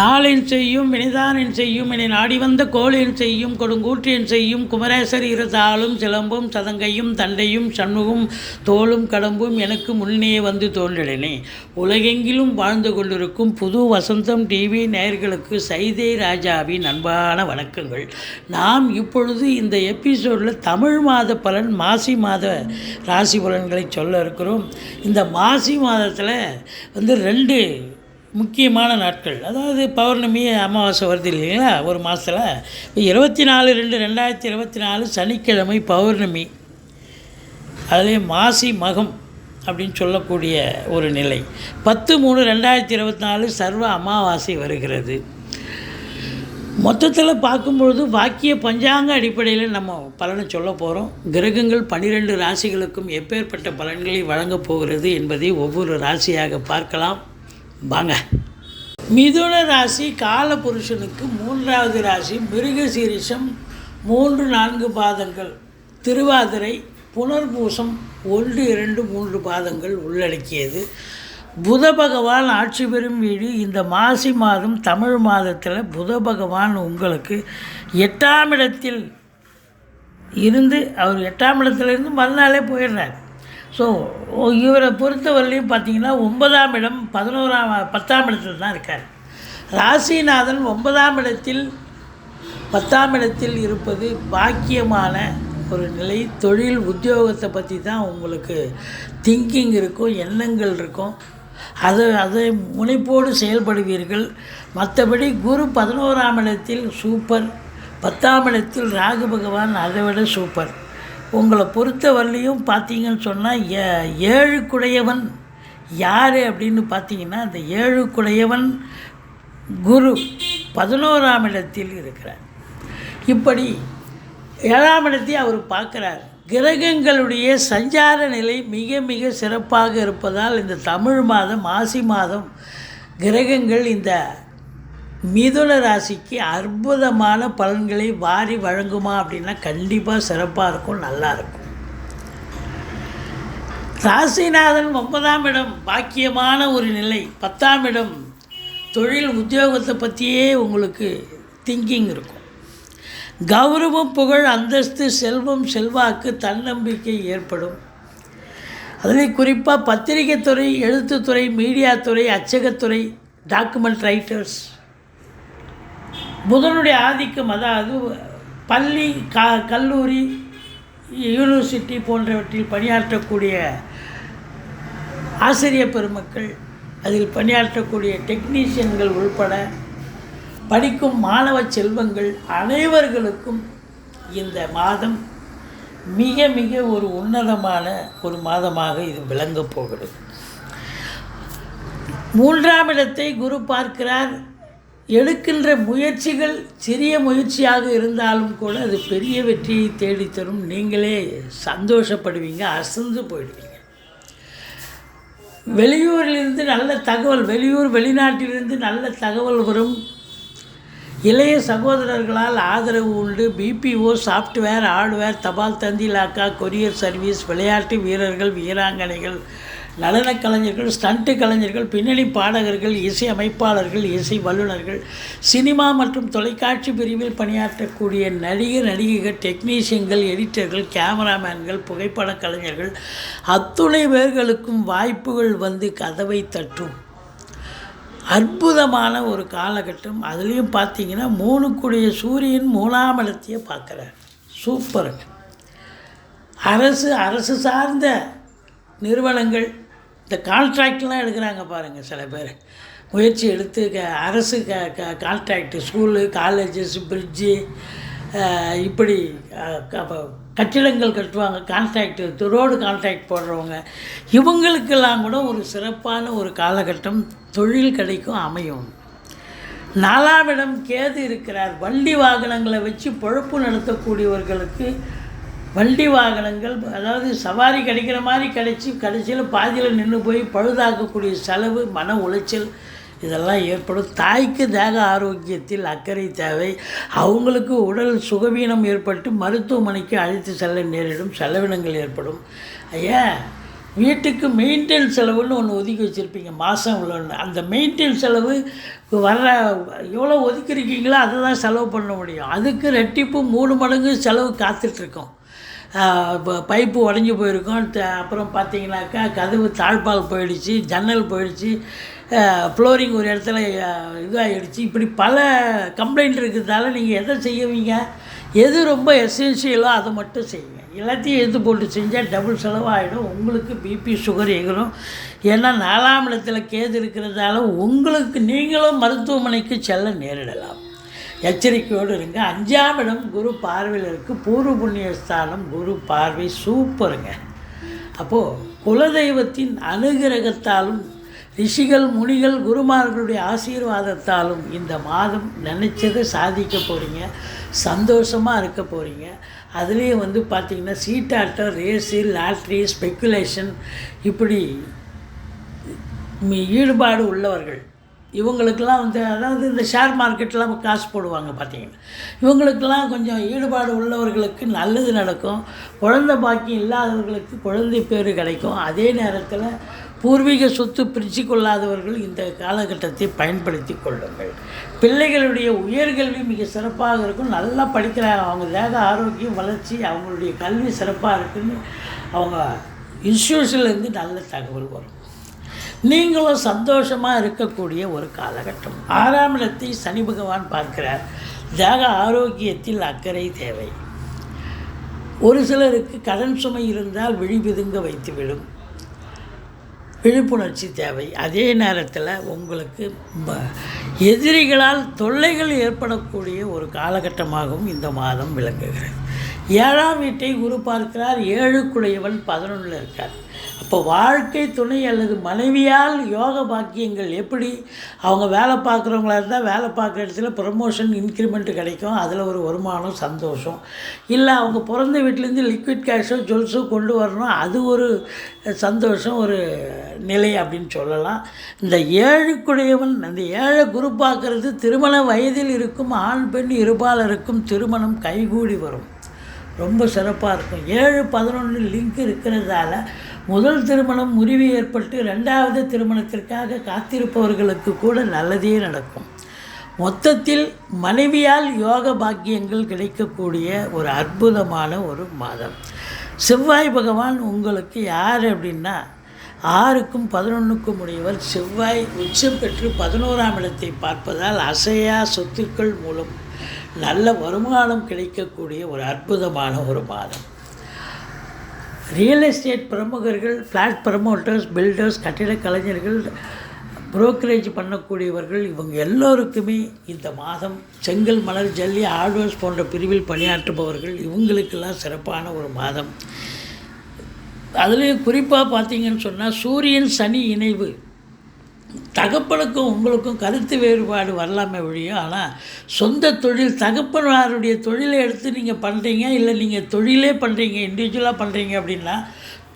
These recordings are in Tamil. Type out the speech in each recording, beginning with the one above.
நாளின் செய்யும் வினைதானின் செய்யும் இனி நாடி வந்த கோளின் செய்யும் கொடுங்கூற்றின் செய்யும் குமரேசர் இருதாலும் சிலம்பும் சதங்கையும் தண்டையும் சண்முகும் தோளும் கடம்பும் எனக்கு முன்னே வந்து தோன்றினே. உலகெங்கிலும் வாழ்ந்து கொண்டிருக்கும் புது வசந்தம் டிவி நேயர்களுக்கு சைதே ராஜாவின் அன்பான வணக்கங்கள். நாம் இப்பொழுது இந்த எபிசோடில் தமிழ் மாத பலன் மாசி மாத ராசி பலன்களை சொல்ல இருக்கிறோம். இந்த மாசி மாதத்தில் வந்து ரெண்டு முக்கியமான நாட்கள். அதாவது பௌர்ணமி அமாவாசை வருது இல்லைங்களா? ஒரு மாதத்தில் இப்போ இருபத்தி நாலு ரெண்டு ரெண்டாயிரத்தி இருபத்தி நாலு சனிக்கிழமை பௌர்ணமி. அதே மாசி மகம் அப்படின்னு சொல்லக்கூடிய ஒரு நிலை. பத்து மூணு ரெண்டாயிரத்தி இருபத்தி நாலு சர்வ அமாவாசை வருகிறது. மொத்தத்தில் பார்க்கும்பொழுது வாக்கிய பஞ்சாங்க அடிப்படையில் நம்ம பலனை சொல்ல போகிறோம் கிரகங்கள் பன்னிரெண்டு ராசிகளுக்கும் எப்பேற்பட்ட பலன்களை வழங்கப் போகிறது என்பதை ஒவ்வொரு ராசியாக பார்க்கலாம். வாங்க. மிதுன ராசி காலபுருஷனுக்கு மூன்றாவது ராசி மிருகசீரிஷம் மூன்று நான்கு பாதங்கள். திருவாதிரை புனர்பூசம் ஒன்று இரண்டு மூன்று பாதங்கள் உள்ளடக்கியது. புத பகவான் ஆட்சி பெறும் வீடு. இந்த மாசி மாதம் தமிழ் மாதத்தில் புத பகவான் உங்களுக்கு எட்டாம் இடத்தில் இருந்து அவர் எட்டாம் இடத்துலேருந்து மறுநாளே போயிடுறார். ஸோ இவரை பொறுத்தவரையிலையும் பார்த்தீங்கன்னா ஒன்பதாம் இடம் பதினோராம் பத்தாம் இடத்தில் தான் இருக்கார். ராசிநாதன் ஒன்பதாம் இடத்தில் பத்தாம் இடத்தில் இருப்பது பாக்கியமான ஒரு நிலை. தொழில் உத்தியோகத்தை பற்றி தான் உங்களுக்கு திங்கிங் இருக்கும் எண்ணங்கள் இருக்கும். அதை அதை முனைப்போடு செயல்படுவீர்கள். மற்றபடி குரு பதினோராம் இடத்தில் சூப்பர் பத்தாம் இடத்தில் ராகு பகவான் அதை விட சூப்பர். உங்களை பொறுத்த வரலையும் பார்த்தீங்கன்னு சொன்னால் ஏ ஏழுக்குடையவன் யார் அப்படின்னு பார்த்தீங்கன்னா அந்த ஏழுக்குடையவன் குரு பதினோராம் இடத்தில் இருக்கிறார். இப்படி ஏழாம் இடத்தை அவர் பார்க்குறார். கிரகங்களுடைய சஞ்சார நிலை மிக மிக சிறப்பாக இருப்பதால் இந்த தமிழ் மாதம் மாசி மாதம் கிரகங்கள் இந்த மிதுன ராசிக்கு அற்புதமான பலன்களை வாரி வழங்குமா அப்படின்னா கண்டிப்பாக சிறப்பாக இருக்கும் நல்லாயிருக்கும் ராசிநாதன் ஒன்பதாம் இடம் பாக்கியமான ஒரு நிலை. பத்தாம் இடம் தொழில் உத்தியோகத்தை பற்றியே உங்களுக்கு திங்கிங் இருக்கும். கௌரவம் புகழ் அந்தஸ்து செல்வம் செல்வாக்கு தன்னம்பிக்கை ஏற்படும். அதில் குறிப்பாக பத்திரிகை துறை எழுத்துத்துறை மீடியாத்துறை அச்சகத்துறை டாக்குமெண்ட் ரைட்டர்ஸ் புதனுடைய ஆதிக்கம் அதாவது பள்ளி க கல்லூரி யூனிவர்சிட்டி போன்றவற்றில் பணியாற்றக்கூடிய ஆசிரியர் பெருமக்கள் அதில் பணியாற்றக்கூடிய டெக்னீஷியன்கள் உள்பட படிக்கும் மாணவ செல்வங்கள் அனைவர்களுக்கும் இந்த மாதம் மிக மிக ஒரு உன்னதமான ஒரு மாதமாக இது விளங்கப் போகிறது. மூன்றாம் இடத்தை குரு பார்க்கிறார். எடுக்கின்ற முயற்சிகள் சிறிய முயற்சியாக இருந்தாலும் கூட அது பெரிய வெற்றியை தேடித்தரும். நீங்களே சந்தோஷப்படுவீங்க அசந்து போயிடுவீங்க. வெளியூரிலிருந்து நல்ல தகவல் வெளியூர் வெளிநாட்டிலிருந்து நல்ல தகவல் வரும். இளைய சகோதரர்களால் ஆதரவு உண்டு. பிபிஓ சாஃப்ட்வேர் ஹார்ட்வேர் தபால் தந்தி இலாக்கா கொரியர் சர்வீஸ் விளையாட்டு வீரர்கள் வீராங்கனைகள் நடனக் கலைஞர்கள் ஸ்டண்ட்டு கலைஞர்கள் பின்னணி பாடகர்கள் இசை அமைப்பாளர்கள் இசை வல்லுநர்கள் சினிமா மற்றும் தொலைக்காட்சி பிரிவில் பணியாற்றக்கூடிய நடிகர் நடிகைகள் டெக்னீஷியன்கள் எடிட்டர்கள் கேமராமேன்கள் புகைப்பட கலைஞர்கள் அத்துணை பேர்களுக்கும் வாய்ப்புகள் வந்து கதவை தட்டும். அற்புதமான ஒரு காலகட்டம். அதுலேயும் பார்த்தீங்கன்னா மூணுக்குடைய சூரியன் மூணாம் இடத்தையே பார்க்குறார். சூப்பருங்க. அரசு அரசு சார்ந்த நிறுவனங்கள் இந்த கான்ட்ராக்ட்லாம் எடுக்கிறாங்க பாருங்கள் சில பேர். முயற்சி எடுத்து க அரசு க க கான்ட்ராக்டு ஸ்கூலு காலேஜஸ் பிரிட்ஜு இப்படி க- கட்டிடங்கள் கட்டுவாங்க. கான்ட்ராக்ட் ரோடு கான்ட்ராக்ட் போடுறவங்க. இவங்களுக்கெல்லாம் கூட ஒரு சிறப்பான ஒரு காலகட்டம் தொழில் கிடைக்கும் அமையும். நாலாவிடம் கேது இருக்கிறார். வண்டி வாகனங்களை வச்சு பொழப்பு நடத்தக்கூடியவர்களுக்கு வண்டி வாகனங்கள் அதாவது சவாரி கிடைக்கிற மாதிரி கிடைச்சி கடைசியில் பாதியில் நின்று போய் பழுதாக்கக்கூடிய செலவு மன உளைச்சல் இதெல்லாம் ஏற்படும். தாய்க்கு தேக ஆரோக்கியத்தில் அக்கறை தேவை. அவங்களுக்கு உடல் சுகவீனம் ஏற்பட்டு மருத்துவமனைக்கு அழைத்து செல்ல நேரிடும் செலவினங்கள் ஏற்படும். ஐயா வீட்டுக்கு மெயின்டெனன்ஸ் செலவுன்னு ஒன்று ஒதுக்கி வச்சுருப்பீங்க மாதம் இவ்வளோன்னு அந்த மெயின்டெனன்ஸ் செலவு வர்ற எவ்வளோ ஒதுக்கிருக்கீங்களோ அதை தான் செலவு பண்ண முடியும். அதுக்கு ரெட்டிப்பு மூணு மடங்கு செலவு காத்துட்ருக்கோம் பைப்பு உடஞ்சி போயிருக்கும். அப்புறம் பார்த்தீங்கன்னாக்கா கதவு தாழ்பால் போயிடுச்சு ஜன்னல் போயிடுச்சு. ஃப்ளோரிங் ஒரு இடத்துல இதாகிடுச்சு இப்படி பல கம்ப்ளைண்ட் இருக்கிறதால நீங்கள் எதை செய்வீங்க? எது ரொம்ப எசென்ஷியலோ அதை மட்டும் செய்யுங்க. எல்லாத்தையும் எடுத்து போட்டு செஞ்சால் டபுள் செலவாகிடும் உங்களுக்கு பிபி சுகர் எகரும் ஏன்னா நாலாம் இடத்துல கேது இருக்கிறதால உங்களுக்கு நீங்களும் மருத்துவமனைக்கு செல்ல நேரிடலாம். எச்சரிக்கையோடு இருங்க. அஞ்சாம் இடம் குரு பார்வையில் இருக்குது பூர்வ புண்ணிய ஸ்தானம் குரு பார்வை சூப்பருங்க. அப்போது குலதெய்வத்தின் அனுகிரகத்தாலும் ரிஷிகள் முனிகள் குருமார்களுடைய ஆசீர்வாதத்தாலும் இந்த மாதம் நினச்சதை சாதிக்க போகிறீங்க சந்தோஷமாக இருக்க போகிறீங்க அதுலேயும் வந்து பார்த்திங்கன்னா சீட்டாட்டம் ரேஸு லாட்ரி ஸ்பெக்குலேஷன் இப்படி ஈடுபாடு உள்ளவர்கள் இவங்களுக்கெல்லாம் வந்து அதாவது இந்த ஷேர் மார்க்கெட்லாம் காசு போடுவாங்க பார்த்தீங்கன்னா இவங்களுக்கெல்லாம் கொஞ்சம் ஈடுபாடு உள்ளவர்களுக்கு நல்லது நடக்கும். குழந்தை பாக்கியம் இல்லாதவர்களுக்கு குழந்தை பேர் கிடைக்கும். அதே நேரத்தில் பூர்வீக சொத்து பிரித்து கொள்ளாதவர்கள் இந்த காலகட்டத்தை பயன்படுத்தி கொள்ளுங்கள். பிள்ளைகளுடைய உயர்கல்வி மிக சிறப்பாக இருக்கும். நல்லா படிக்கிறாங்க அவங்க தேக ஆரோக்கியம் வளர்ச்சி அவங்களுடைய கல்வி சிறப்பாக இருக்குன்னு அவங்க இன்ஸ்டியூஷன்லேருந்து நல்ல தகவல் வரும். நீங்களும் சந்தோஷமாக இருக்கக்கூடிய ஒரு காலகட்டம். ஆறாம் இடத்தை சனி பகவான் பார்க்கிறார். தேக ஆரோக்கியத்தில் அக்கறை தேவை. ஒரு சிலருக்கு கடன் சுமை இருந்தால் விழிவிதுங்க வைத்துவிடும். விழிப்புணர்ச்சி தேவை. அதே நேரத்தில் உங்களுக்கு எதிரிகளால் தொல்லைகள் ஏற்படக்கூடிய ஒரு காலகட்டமாகவும் இந்த மாதம் விளங்குகிறது. ஏழாம் வீட்டை குரு பார்க்கிறார். ஏழுக்குடையவன் பதினொன்றில் இருக்கார். அப்போ வாழ்க்கை துணை அல்லது மனைவியால் யோக பாக்கியங்கள் எப்படி? அவங்க வேலை பார்க்குறவங்களா இருந்தால் வேலை பார்க்குற இடத்துல ப்ரமோஷன் இன்க்ரிமெண்ட் கிடைக்கும். அதில் ஒரு வருமானம் சந்தோஷம். இல்லை அவங்க பிறந்த வீட்டிலேருந்து லிக்விட் கேஷோ ஜுவல்ஸோ கொண்டு வரணும். அது ஒரு சந்தோஷம் ஒரு நிலை அப்படின்னு சொல்லலாம். இந்த ஏழுக்குடையவன் அந்த ஏழை குரு பார்க்கறது திருமண வயதில் இருக்கும் ஆண் பெண் இருபாலருக்கும் திருமணம் கைகூடி வரும். ரொம்ப சிறப்பாக இருக்கும். ஏழு பதினொன்று லிங்க் இருக்கிறதால முதல் திருமணம் முறிவு ஏற்பட்டு ரெண்டாவது திருமணத்திற்காக காத்திருப்பவர்களுக்கு கூட நல்லதே நடக்கும். மொத்தத்தில் மனைவியால் யோக பாக்கியங்கள் கிடைக்கக்கூடிய ஒரு அற்புதமான ஒரு மாதம். செவ்வாய் பகவான் உங்களுக்கு யார் அப்படின்னா ஆறுக்கும் பதினொன்றுக்கும் உடையவர் செவ்வாய் உச்சம் பெற்று பதினோராம் இடத்தை பார்ப்பதால் அசையா சொத்துக்கள் மூலம் நல்ல வருமானம் கிடைக்கக்கூடிய ஒரு அற்புதமான ஒரு மாதம். ரியல் எஸ்டேட் பிரமுகர்கள் ஃப்ளாட் ப்ரமோட்டர்ஸ் பில்டர்ஸ் கட்டிட கலைஞர்கள் புரோக்கரேஜ் பண்ணக்கூடியவர்கள் இவங்க எல்லோருக்குமே இந்த மாதம் செங்கல் மணல் ஜல்லி ஆழ்வர்ஸ் போன்ற பிரிவில் பணியாற்றுபவர்கள் இவங்களுக்கெல்லாம் சிறப்பான ஒரு மாதம். அதுலேயும் குறிப்பாக பார்த்தீங்கன்னு சொன்னால் சூரியன் சனி இணைவு தகப்பனுக்கும் உங்களுக்கும் கருத்து வேறுபாடு வரலாமே ஒழியும் ஆனால் சொந்த தொழில் தகப்பனாருடைய தொழிலை எடுத்து நீங்கள் பண்ணுறீங்க இல்லை நீங்கள் தொழிலே பண்ணுறீங்க இண்டிவிஜுவலாக பண்ணுறீங்க அப்படின்னா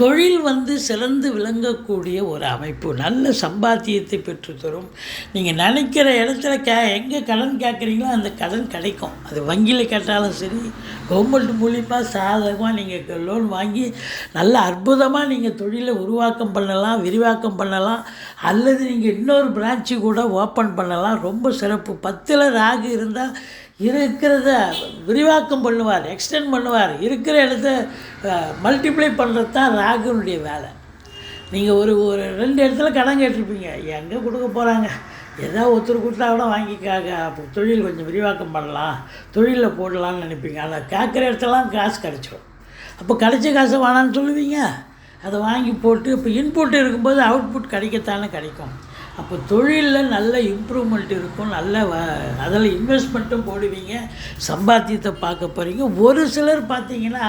தொழில் வந்து சிறந்து விளங்கக்கூடிய ஒரு அமைப்பு. நல்ல சம்பாத்தியத்தை பெற்றுத்தரும். நீங்கள் நினைக்கிற இடத்துல கே எங்கே கடன் கேட்குறீங்களோ அந்த கடன் கிடைக்கும். அது வங்கியில் கேட்டாலும் சரி கவர்மெண்ட் மூலியமாக சாதகமாக நீங்கள் லோன் வாங்கி நல்ல அற்புதமாக நீங்கள் தொழிலை உருவாக்கம் பண்ணலாம் விரிவாக்கம் பண்ணலாம். அல்லது நீங்கள் இன்னொரு பிரான்ச்சு கூட ஓப்பன் பண்ணலாம். ரொம்ப சிறப்பு. பத்தில் ராகு இருந்தால் இருக்கிறத விரிவாக்கம் பண்ணுவார் எக்ஸ்டெண்ட் பண்ணுவார். இருக்கிற இடத்த மல்டிப்ளை பண்ணுறது தான் ராகுனுடைய வேலை. நீங்கள் ஒரு ஒரு ரெண்டு இடத்துல கடன் கேட்டிருப்பீங்க எங்கே கொடுக்க போகிறாங்க ஏதாவது ஒருத்தர் கொடுத்தா கூட வாங்கிக்காக அப்போ தொழில் கொஞ்சம் விரிவாக்கம் பண்ணலாம் தொழிலில் போடலாம்னு நினைப்பீங்க. ஆனால் கேட்குற இடத்துலலாம் காசு கிடச்சிடும் அப்போ கிடைச்ச காசை வேணான்னு சொல்லுவீங்க. அதை வாங்கி போட்டு இப்போ இன்புட் இருக்கும்போது அவுட்புட் கிடைக்கத்தானே கிடைக்கும். அப்போ தொழிலில் நல்ல இம்ப்ரூவ்மெண்ட் இருக்கும் நல்ல வ அதில் இன்வெஸ்ட்மெண்ட்டும் போடுவீங்க சம்பாத்தியத்தை பார்க்க போகிறீங்க ஒரு சிலர் பார்த்தீங்கன்னா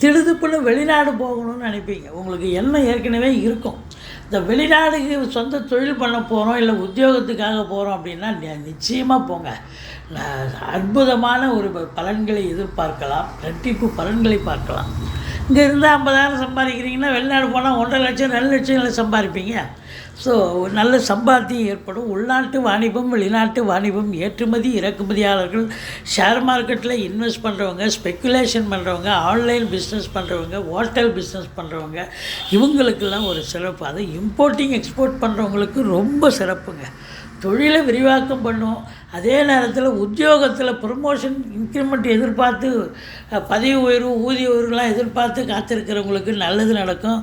திடுதுப்புன்னு வெளிநாடு போகணும்னு நினைப்பீங்க. உங்களுக்கு எண்ணம் ஏற்கனவே இருக்கும். இந்த வெளிநாடுக்கு சொந்த தொழில் பண்ண போகிறோம் இல்லை உத்தியோகத்துக்காக போகிறோம் அப்படின்னா நி- நிச்சயமாக போங்க. அற்புதமான ஒரு ப- பலன்களை எதிர்பார்க்கலாம். ரெட்டிப்பு பலன்களை பார்க்கலாம். இங்கே இருந்தால் ஐம்பதாயிரம் சம்பாதிக்கிறீங்கன்னா வெளிநாடு போனால் ஒன்றரை லட்சம் ரெண்டு லட்சம் சம்பாதிப்பீங்க. ஸோ நல்ல சம்பாத்தியம் ஏற்படும். உள்நாட்டு வாணிபம் வெளிநாட்டு வாணிபம் ஏற்றுமதி இறக்குமதியாளர்கள் ஷேர் மார்க்கெட்டில் இன்வெஸ்ட் பண்ணுறவங்க ஸ்பெக்குலேஷன் பண்ணுறவங்க ஆன்லைன் பிஸ்னஸ் பண்ணுறவங்க ஹோட்டல் பிஸ்னஸ் பண்ணுறவங்க இவங்களுக்கெல்லாம் ஒரு சிறப்பு. அது இம்போர்ட்டிங் எக்ஸ்போர்ட் பண்ணுறவங்களுக்கு ரொம்ப சிறப்புங்க. தொழிலை விரிவாக்கம் பண்ணும். அதே நேரத்தில் உத்தியோகத்தில் ப்ரொமோஷன் இன்க்ரிமெண்ட் எதிர்பார்த்து பதவி உயர்வு ஊதிய உயர்வுலாம் எதிர்பார்த்து காத்திருக்கிறவங்களுக்கு நல்லது நடக்கும்.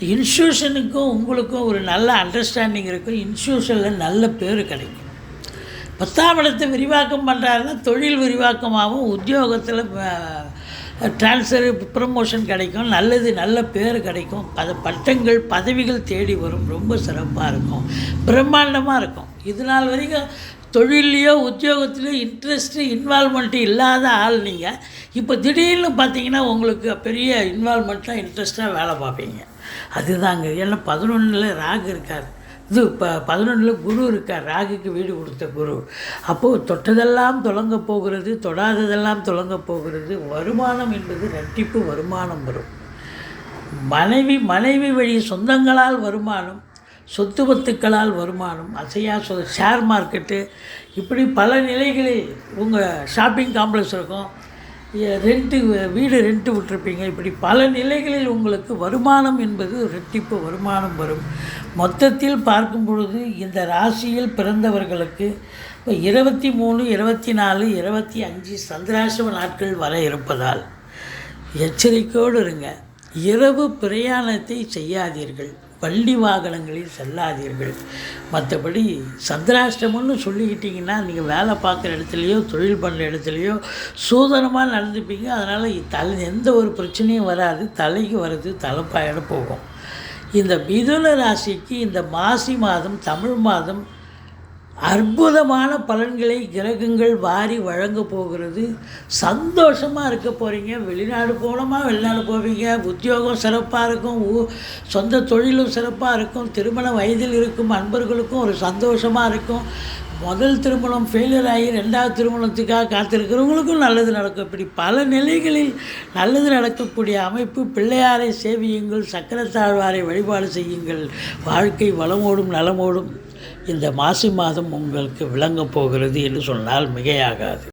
இன்ஸ்டியூஷனுக்கும் உங்களுக்கும் ஒரு நல்ல அண்டர்ஸ்டாண்டிங் இருக்கும். இன்ஸ்டியூஷனில் நல்ல பேர் கிடைக்கும். பத்தாம் இடத்தை விரிவாக்கம் பண்ணுறாருன்னா தொழில் விரிவாக்கமாகவும் உத்தியோகத்தில் டிரான்ஸ்ஃபர் ப்ரமோஷன் கிடைக்கும். நல்லது நல்ல பேர் கிடைக்கும். பத பட்டங்கள் பதவிகள் தேடி வரும். ரொம்ப சிறப்பாக இருக்கும். பிரம்மாண்டமாக இருக்கும். இது நாள் வரைக்கும் தொழிலையோ உத்தியோகத்திலையோ இன்ட்ரெஸ்ட்டு இன்வால்மெண்ட்டு இல்லாத ஆள் நீங்கள் இப்போ திடீர்னு பார்த்தீங்கன்னா உங்களுக்கு பெரிய இன்வால்மெண்ட்டாக இன்ட்ரெஸ்ட்டாக வேலை பார்ப்பீங்க. அதுதாங்க ஏன்னா பதினொன்றில் ராகு இருக்கார். இது இப்போ பதினொன்றில் குரு இருக்கார். ராகுக்கு வீடு கொடுத்த குரு. அப்போது தொட்டதெல்லாம் தொடங்க போகிறது தொடாததெல்லாம் தொடங்க போகிறது. வருமானம் என்பது ரெட்டிப்பு வருமானம் வரும். மனைவி மனைவி வழி சொந்தங்களால் வருமானம் சொத்து பத்துக்களால் வருமானம் அசையா சொ ஷேர் மார்க்கெட்டு இப்படி பல நிலைகளில் உங்கள் ஷாப்பிங் காம்ப்ளெக்ஸ் இருக்கும். ரெண்ட்டு வீடு ரெண்ட்டு விட்டுருப்பீங்க. இப்படி பல நிலைகளில் உங்களுக்கு வருமானம் என்பது ரெட்டிப்பு வருமானம் வரும். மொத்தத்தில் பார்க்கும் பொழுது இந்த ராசியில் பிறந்தவர்களுக்கு இப்போ இருபத்தி மூணு இருபத்தி நாலு இருபத்தி அஞ்சு சந்திராசிரம நாட்கள் வர இருப்பதால் எச்சரிக்கையோடு இருங்க. இரவு பிரயாணத்தை செய்யாதீர்கள். பள்ளி வாகனங்களில் செல்லாதீர்கள். மற்றபடி சந்திராஷ்டமம்னு சொல்லிக்கிட்டிங்கன்னா நீங்கள் வேலை பார்க்குற இடத்துலையோ தொழில் பண்ணுற இடத்துலையோ சூதனமாக நடந்துப்பீங்க. அதனால் தலை எந்த ஒரு பிரச்சனையும் வராது. தலைக்கு வர்றது தலைப்பாயிட போகும். இந்த மிதுன ராசிக்கு இந்த மாசி மாதம் தமிழ் மாதம் அற்புதமான பலன்களை கிரகங்கள் வாரி வழங்க போகிறது. சந்தோஷமாக இருக்க போகிறீங்க வெளிநாடு போகணுமா வெளிநாடு போவீங்க. உத்தியோகம் சிறப்பாக இருக்கும். ஊ சொந்த தொழிலும் சிறப்பாக இருக்கும். திருமண வயதில் இருக்கும் அன்பர்களுக்கும் ஒரு சந்தோஷமாக இருக்கும். முதல் திருமணம் ஃபெயிலியர் ஆகி ரெண்டாவது திருமணத்துக்காக காத்திருக்கிறவங்களுக்கும் நல்லது நடக்கும். இப்படி பல நிலைகளில் நல்லது நடக்கக்கூடிய அமைப்பு பிள்ளையாரை சேவியுங்கள். சக்கரத்தாழ்வாரை வழிபாடு செய்யுங்கள். வாழ்க்கை வளமோடும் நலமோடும். இந்த மாசி மாதம் உங்களுக்கு விளங்கப் போகிறது என்று சொன்னால் மிகையாகாது.